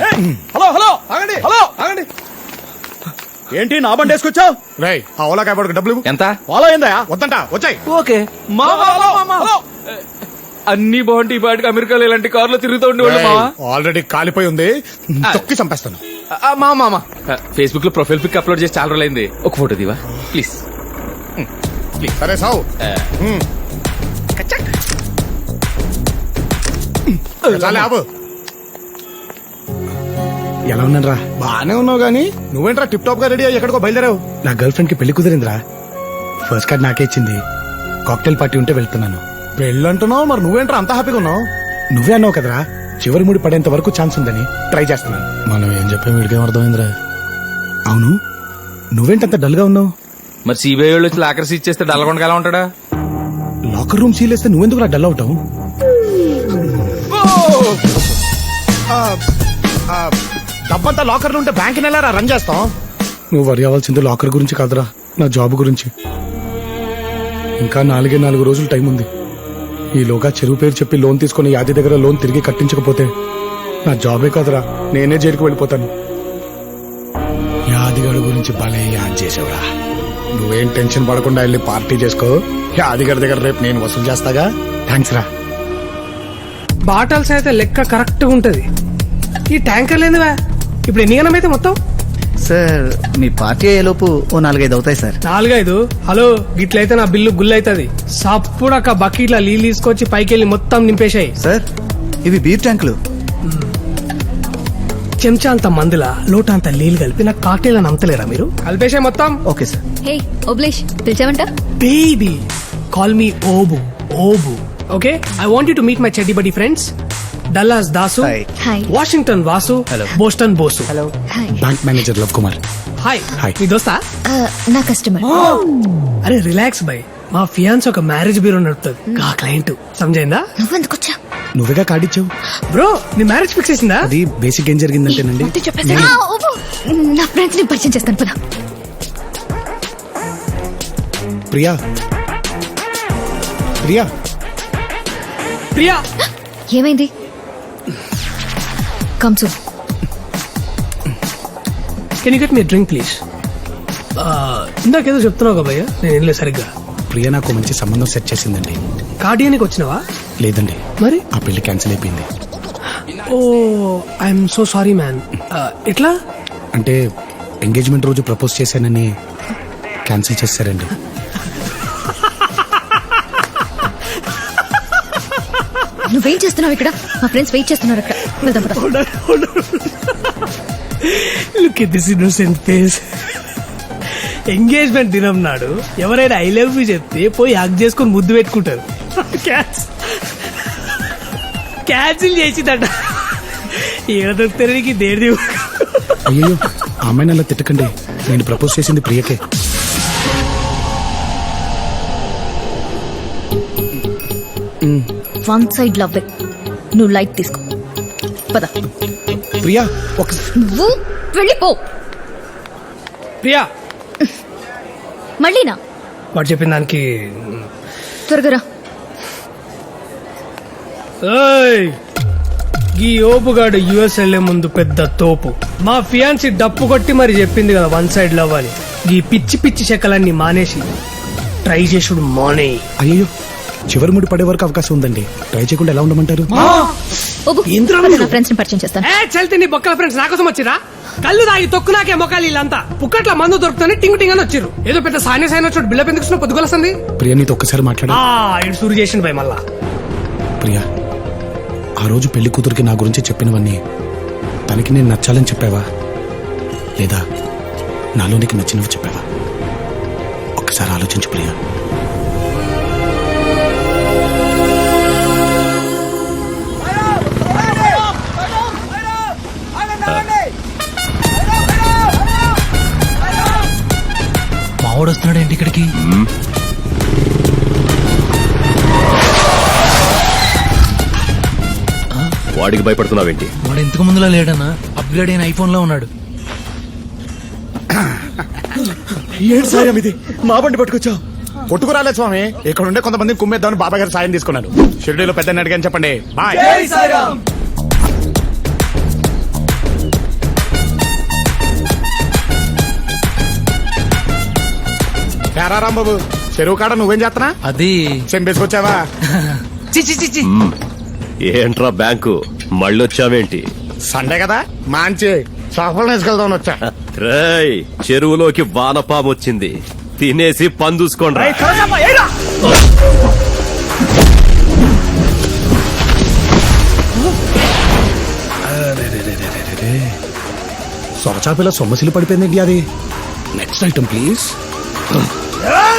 Hello hello. ఆగండి. Hello. ఆగండి. ఏంటి నా బండి వేసుకొచ్చావు? రై ఆ ఓలా కాయపడకు డబ్బులు ఇవ్వు. ఎంత? ఫాలో అయిందా వద్దంట వచ్చాయి. ఓకే. మా హలో, హలో. అన్ని బాగుంటే ఈ పాటికి అమెరికాలో ఇలాంటి కార్లో తిరుగుతూ ఉండేవాళ్ళు మావా ఆల్రెడీ కాలిపోయి ఉంది. తొక్కి చంపేస్తాను. ఆ, మా మామ. ఫేస్బుక్లో ప్రొఫైల్ పిక్ అప్లోడ్ చేసి చాలా రోజులైంది. ఒక ఫోటో దివా ప్లీజ్. సరే సావు. చాలే ఆపు. ఎలా ఉన్నారా బానే ఉన్నావు గానీ. నువ్వేంట్రా టిప్ టాప్గా రెడీ అయ్యి ఎక్కడికో బయలుదేరావు? నా గర్ల్ ఫ్రెండ్కి పెళ్ళి కుదిరిందిరా. ఫస్ట్ కార్డ్ నాకే ఇచ్చింది. కాక్టైల్ పార్టీ ఉంటే వెళ్తున్నాను. పెళ్ళంటున్నావు మరి నువ్వేంట్రా అంత హ్యాపీగా ఉన్నావు? నువ్వే అన్నావు కదరా చివరి ముడి పడేంత వరకు ఛాన్స్ ఉందని ట్రై చేస్తున్నాను. మనం ఏం చెప్పే వీడికేం అర్థమైందిరా? అవును? నువ్వేంటంత డల్గా ఉన్నావు? మరి సిబిఐ వాళ్ళు వచ్చి లాకర్స్ ఇచ్చేస్తే డల్లగొండగా ఎలా ఉంటాడా? లాకర్ రూమ్ సీలేస్తే నువ్వెందుకు డల్ అవుతావు? డబ్బంతా లాకర్లు ఉంటే బ్యాంక్ నెల రన్ చేస్తాం? నువ్వు వరి అవ్వాల్సింది లాకర్ గురించి కాదురా నా జాబ్ గురించి. ఇంకా నాలుగే నాలుగు రోజులు టైం ఉంది. ఈలోగా చెరువు పేరు చెప్పి లోన్ తీసుకుని యాది దగ్గర లోన్ తిరిగి కట్టించకపోతే నా జాబే కాదురా నేనే జైలుకి వెళ్ళిపోతాను. యాదిగాడు గురించి భలే యాద్ చేసావురా నువ్వేం టెన్షన్ పడకుండా వెళ్ళి పార్టీ చేసుకో. యాదిగాడి దగ్గర రేపు నేను వసూలు చేస్తాగా? థ్యాంక్స్ రా. బాటల్స్ అయితే లెక్క కరెక్ట్గా ఉంటది. ఈ ట్యాంకర్ లేదువా ఇప్పుడు ఎన్ని గణం అయితే మొత్తం? సార్ మీ పార్టీ అయ్యేలోపు ఓ నాలుగైదు అవుతాయి సార్. నాలుగైదు? హలో గిట్లయితే నా బిల్లు గుల్ అవుతుంది సప్పుడక్క బకెట్ల నీళ్ళు తీసుకొచ్చి పైకి వెళ్ళి మొత్తం నింపేశాయి. సార్ ఇవి బీర్ ట్యాంకులు. చెంచా అంత మందుల లోట అంత నీళ్ళు కలిపి నాకు కాక్టైల్ అని అమ్మతలేరా మీరు? కలిపేశాయి మొత్తం. Okay sir. Hey Obulesh పిలిచావంట? Baby call me Obu Obu. Okay I want to meet my చెడ్డి buddy friends Dallas Dasu. Hi Washington Vasu Boston Bosu. Hello hi bank manager Lav Kumar. Hi Hi. మీ దోస్తా? నా customer. అరే relax by. మా ఫియాన్స్ ఒక marriage bureau నడుపుతుంది. ఆ client. సమజైందా నువ్వెందుకు వచ్చా నువ్వేగా కార్డిచ్చావు? బ్రో నీ మ్యారేజ్ ఫిక్స్ చేసిందా? అది బేసిక్ ఏం జరిగిందంటేనండి. నా ఫ్రెండ్స్ని పరిచయం చేస్తాను పదా. ప్రియా. ప్రియా. ప్రియా. ఏమైంది? కమ్సు can you get me drink please ఇందాకేదో చెప్తున్నావు కదా భయ్య. నేను ఏం లేదు సరిగ్గా. ప్రియా నాకు మంచి సంబంధం సెట్ చేసిందండి. కార్డియానికి వచ్చినావా? లేదండి. మరి? ఆ పెళ్ళి క్యాన్సిల్ అయిపోయింది. Oh I'm so sorry man ఎట్లా? అంటే ఎంగేజ్మెంట్ రోజు ప్రపోజ్ చేశానని క్యాన్సిల్ చేశారండి నువ్వేం చేస్తున్నావు ఇక్కడ? మా ఫ్రెండ్స్ వెయిట్ చేస్తున్నారు అక్కడ. వెళ్దాం పద look at this innocent face engagement దినం నాడు ఎవరైనా ఐ లవ్ యూ చెప్తే పోయి హక్ చేసుకొని ముద్దు పెట్టుకుంటారు. క్యాన్సిల్ చేసిందట. ఏదో తిరిగి దేడి అయ్యో అమ్మాయిని అలా తిట్టకండి. నేను ప్రపోజ్ చేసింది ప్రియకే. వన్ సైడ్ లవ్ నువ్వు లైట్ తీసుకో. పద. ప్రియా ఒక నువ్వు వెళ్ళిపో ప్రియా. మళ్ళీనా? వాడు చెప్పిన దానికి త్వరగా రా. ఏయ్! ఈ ఓపుగాడు యుఎస్ వెళ్ళే ముందు పెద్ద తోపు. మా ఫియాన్సీ డప్పు కొట్టి మరి చెప్పింది కదా వన్ సైడ్ లవ్ అని. ఈ పిచ్చి పిచ్చి చెక్కలన్నీ మానేసి. ట్రై చేసుడు మానే. అయ్యో చివరి ముడి పడే వరకు అవకాశం ఉందండి. ట్రై చేయకుండా ఎలా ఉండమంటారు? ఓబు, ఏంద్రా పద? నా ఫ్రెండ్స్ని పరిచయం చేస్తాను. ఏ చల్తి నీ బొక్కల ఫ్రెండ్స్ నాకోసం వచ్చిరా? కళ్ళు తాగి తొక్కు నాకే మొక్కలు వీళ్ళంతా. పుక్కట్ల మందు దొరుకుతుంది టింగ్ టింగ్ అని వచ్చిర్రు. ఏదో పెద్ద సానే సాయన వచ్చాడు బిల్ల పెందుకు పొద్దుగొలసింది? ప్రియా నీతో ఒక్కసారి మాట్లాడా. ఆ ఇటు సూరు చేసిండు భయ్ మళ్ళా. ప్రియా ఆ రోజు పెళ్ళి కూతురికి నా గురించి చెప్పినవన్నీ తనకి నేను నచ్చాలని చెప్పావా? లేదా నాలో నీకు నచ్చినవి చెప్పావా? ఒక్కసారి ఆలోచించు ప్రియా. మావాడు వస్తున్నాడు ఏంటి ఇక్కడికి? వాడికి భయపడుతున్నావేంటి? వాడు ఇంతకు ముందులా లేడన్నా అప్గ్రేడ్ అయిన ఐఫోన్లో ఉన్నాడు. ఏంటి సాయం ఇది? మా బండి పట్టుకొచ్చావు. కొట్టుకురాలే స్వామి. ఇక్కడ ఉండే కొంతమంది కుమ్మేద్దామని బాబాయ్ గారు సాయం తీసుకున్నారు. షిరిడీలో పెద్ద అడిగాని చెప్పండి. బాయ్. ఏరా రాంబాబు చెరువు కాడ నువ్వేం చేస్తున్నా అది. చెంపేసుకొచ్చావా. ఏంట్రా బ్యాంకు? మళ్ళొచ్చావేంటి? సండే కదా మంచి. సఫలం వచ్చా. రేయ్ చెరువులోకి వానపాము వచ్చింది. తినేసి పందూసుకోండి సొరచాపిల సొమ్మసిల్లు పడిపోయింది అది? నెక్స్ట్ ఐటమ్ ప్లీజ్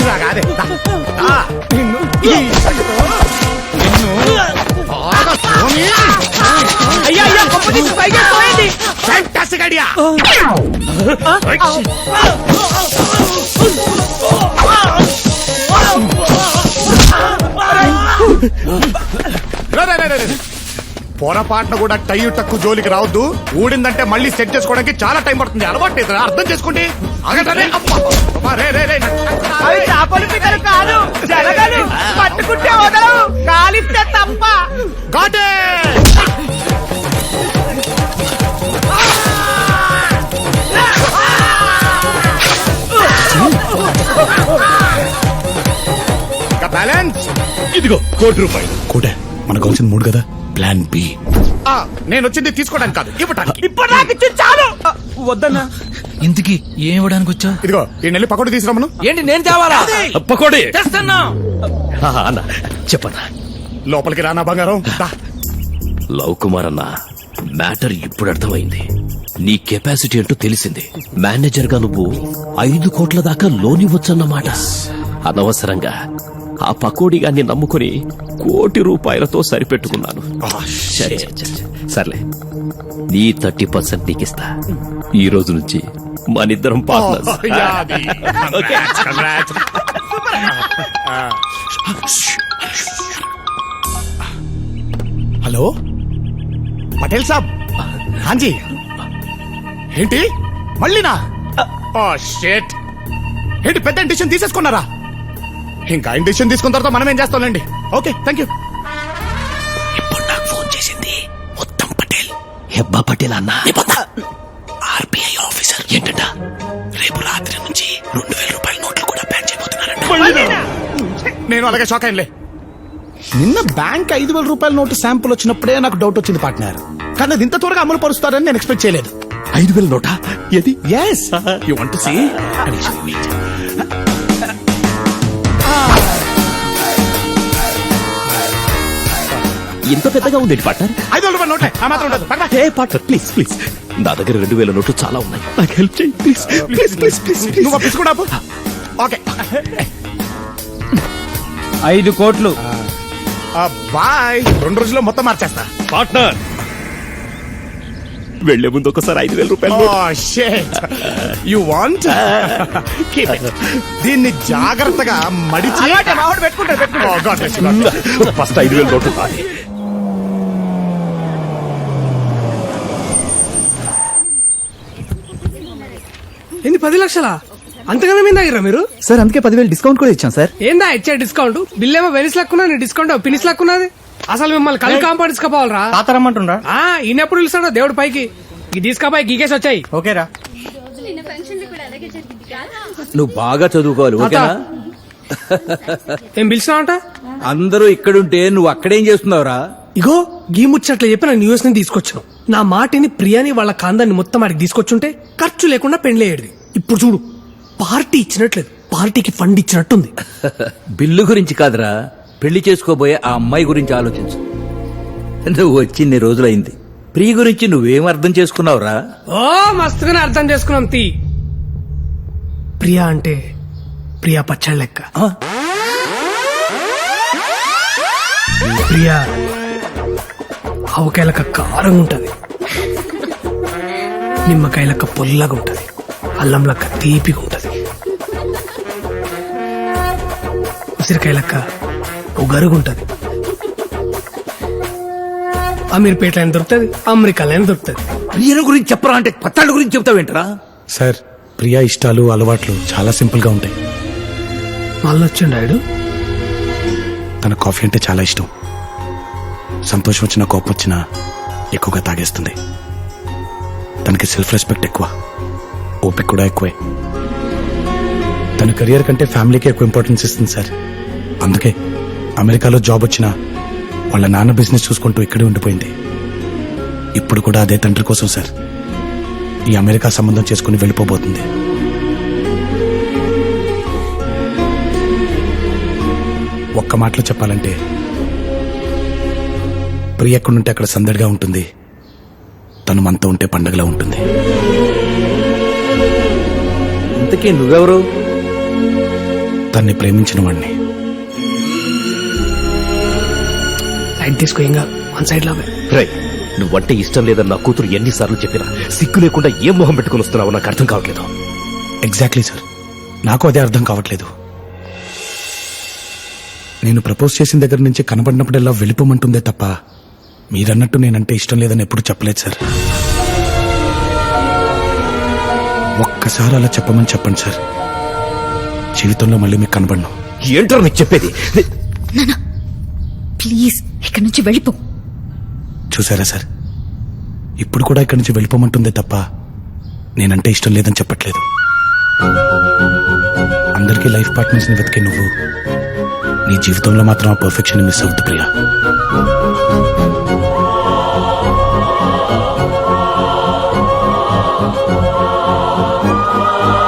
ఇలా కాదే దా, దా. నిన్ను బాగా తోమి. Fantastic idea. రే, రే, రే, రే, రే. పొరపాటున కూడా టై టక్కు జోలికి రావద్దు. ఊడిందంటే మళ్ళీ సెట్ చేసుకోవడానికి చాలా టైం పడుతుంది. అలవాటు లేదు అర్థం చేసుకోండి. it! ఇంకా బ్యాలెన్స్! ఇదిగో కోటి రూపాయలు. కోటే మనకు కావాల్సిన మూడు కదా? Plan B. ఆ, నేను వచ్చింది తీసుకోవడానికి కాదు ఇవ్వటానికి. ఇంతకీ ఏం ఇవ్వడానికి వచ్చా ఇదిగో ఈ నెల్లి పకోడి తీసుకురమ్మను. ఏంటి నేను తేవాలా? పకోడి. తెస్తున్నా. అన్న లోపలికి రానా బంగారం. లవ్ కుమార్ అన్న మ్యాటర్ ఇప్పుడు అర్థమైంది. నీ కెపాసిటీ అంటూ తెలిసింది. మేనేజర్గా నువ్వు ఐదు కోట్ల దాకా లోన్ ఇవ్వచ్చన్నమాట. అనవసరంగా. ఆ పకోడీ గాన్ని నమ్ముకుని కోటి రూపాయలతో సరిపెట్టుకున్నాను. సర్లే. నీ థర్టీ పర్సెంట్ నీకిస్తా. ఈ రోజు నుంచి మనిద్దరం పార్ట్నర్స్. హలో? పటేల్ సాబ్ హాంజీ ఏంటి? మళ్ళీనా? ఓ షేట్. ఏంటి పెద్ద డిసిషన్ తీసేసుకున్నారా? ఇంకా డిసిషన్ తీసుకున్న తర్వాత మనం ఏం చేస్తాంలేండి? ఓకే థ్యాంక్ యూ ఇప్పుడు నాకు ఫోన్ చేసింది ఉత్తమ్ పటేల్. హెబ్బా పటేల్ అన్న. ఆర్బీఐ ఆఫీసర్ ఏంటంట? రేపు రాత్రి నుంచి రెండు వేల రూపాయల నోట్లు కూడా బ్యాన్ చేయబోతున్నారంట. నేను అలాగే షాక్ అయ్యలే నిన్న బ్యాంక్ ఐదు వేల రూపాయల నోటు శాంపుల్ వచ్చినప్పుడే నాకు డౌట్ వచ్చింది పార్ట్నర్ కానీ అది ఇంత త్వరగా అమలు పరుస్తారని నేను ఎక్స్పెక్ట్ చేయలేదు. ఐదు వేల నోటా? ఏది? Yes you want to see ఇంత పెద్దగా ఉంది పార్ట్నర్ ఐదు వేల రూపాయల నోటే. ఆ మాత్రం ఉండదు. పక్కన. ఏ పార్ట్నర్ ప్లీజ్ ప్లీజ్. నా దగ్గర రెండు వేల నోట్లు చాలా ఉన్నాయి. నాకు హెల్ప్ చేయి. ప్లీజ్ ప్లీజ్ ప్లీజ్ ప్లీజ్ నువ్వు పిలుచుకున్నాపు ఓకే. ఐదు కోట్లు. బాయ్. రెండు రోజుల్లో మొత్తం మార్చేస్తా. పార్ట్నర్. వెళ్ళే ముందు ఒకసారి ఐదు వేల రూపాయలు ఓ షేట్ యు వాంట్ దీన్ని జాగ్రత్తగా మడిచి Oh, bless you. ఫస్ట్ ఐదు వేల నోట్లు. ఏంది పది లక్షలా? అంతగానే మీద దగ్గర మీరు? సార్ అందుకే పదివేలు డిస్కౌంట్ కూడా ఇచ్చాం సార్. ఏందా ఇచ్చే డిస్కౌంట్ బిల్ ఏమో వెనిస్ లక్కున్నా నీ డిస్కౌంట్ పినిస్ లక్కున్నది అసలు మిమ్మల్ని కళ్ళు కాంపౌండ్ తీసుకుపోవాలరా? తాతరమ్మంటుండ్రా ఆ ఈయనెప్పుడు పిలుస్తాడో దేవుడు పైకి. ఈ తీసుకపోయి గీకేసి వచ్చాయి. ఓకేరా. నువ్వు బాగా చదువుకోవాలి ఓకేనా? ఏం పిలిచినావంట అందరూ ఇక్కడుంటే నువ్వు అక్కడేం చేస్తున్నావురా? ఇగో గీ ముచ్చట్లు చెప్పి నా న్యూస్ని తీసుకొచ్చాను నా మాటిని ప్రియాని వాళ్ళ కాందాన్ని మొత్తం ఆడికి తీసుకొచ్చుంటే ఖర్చు లేకుండా పెండ్లేయడిది ఇప్పుడు చూడు పార్టీ ఇచ్చినట్లేదు. పార్టీకి ఫండ్ ఇచ్చినట్టుంది. బిల్లు గురించి కాదురా. పెళ్ళి చేసుకోబోయే ఆ అమ్మాయి గురించి ఆలోచించు. నువ్వు వచ్చి ఇన్ని రోజులైంది. ప్రియ గురించి నువ్వేం అర్థం చేసుకున్నావురా? ఓ మస్తుగానే అర్థం చేసుకున్నాం తీ. ప్రియా అంటే ప్రియా పచ్చళ్ళ లెక్క? ప్రియా ఆవకాయలక కారంగా ఉంటది నిమ్మకాయలక పొల్లగా ఉంటది అల్లం లెక్క తీపిగా ఉంటది ఉసిరికాయలక్క ఓ గరుగు ఉంటుంది అమీర్పేటలో అయినా దొరుకుతుంది అమెరికాలో అయినా దొరుకుతుంది. ప్రియల గురించి చెప్పరా అంటే పత్తాళ్ళ గురించి చెప్తావేంట్రా? సార్ ప్రియా ఇష్టాలు అలవాట్లు చాలా సింపుల్గా ఉంటాయి. మళ్ళీ వచ్చిండాడు తన కాఫీ అంటే చాలా ఇష్టం. సంతోషం వచ్చినా కోపం వచ్చినా ఎక్కువగా తాగేస్తుంది. తనకి సెల్ఫ్ రెస్పెక్ట్ ఎక్కువ. ఓపిక కూడా ఎక్కువే. తన కెరియర్ కంటే ఫ్యామిలీకి ఎక్కువ ఇంపార్టెన్స్ ఇస్తుంది సార్. అందుకే అమెరికాలో జాబ్ వచ్చినా వాళ్ళ నాన్న బిజినెస్ చూసుకుంటూ ఇక్కడే ఉండిపోయింది. ఇప్పుడు కూడా అదే తండ్రి కోసం సార్. ఈ అమెరికా సంబంధం చేసుకుని వెళ్ళిపోబోతుంది. ఒక్క మాటలో చెప్పాలంటే ప్రియ ఎక్కడుంటే అక్కడ సందడిగా ఉంటుంది. తను మనతో ఉంటే పండగలా ఉంటుంది. ఇంతకీ నువ్వెవరు? తన్ని ప్రేమించిన వాడిని లైట్ తీసుకో ఇంకా వన్ సైడ్లో రై నువ్వంటే ఇష్టం లేదని నా కూతురు ఎన్నిసార్లు చెప్పినా సిగ్గు లేకుండా ఏం మొహం పెట్టుకుని వస్తున్నావో నాకు అర్థం కావట్లేదు. ఎగ్జాక్ట్లీ సార్ నాకు అదే అర్థం కావట్లేదు. నేను ప్రపోజ్ చేసిన దగ్గర నుంచి కనబడినప్పుడల్లా వెళ్ళిపోమంటుందే తప్ప మీరన్నట్టు నేనంటే ఇష్టం లేదని ఎప్పుడు చెప్పలేదు సార్. ఒక్కసారి అలా చెప్పమని చెప్పండి సార్. జీవితంలో మళ్ళీ మీకు కనబడను. ఏంటో నీకు చెప్పేది? ప్లీజ్ ఇక్కడి నుంచి వెళ్ళిపో. చూసారా సార్? ఇప్పుడు కూడా ఇక్కడి నుంచి వెళ్ళిపోమంటుందే తప్ప నేనంటే ఇష్టం లేదని చెప్పట్లేదు. అందరికీ లైఫ్ పార్ట్నర్స్ని వెతికే నువ్వు నీ జీవితంలో మాత్రం ఆ పర్ఫెక్షన్ మిస్ అవుతుంది ప్రియా.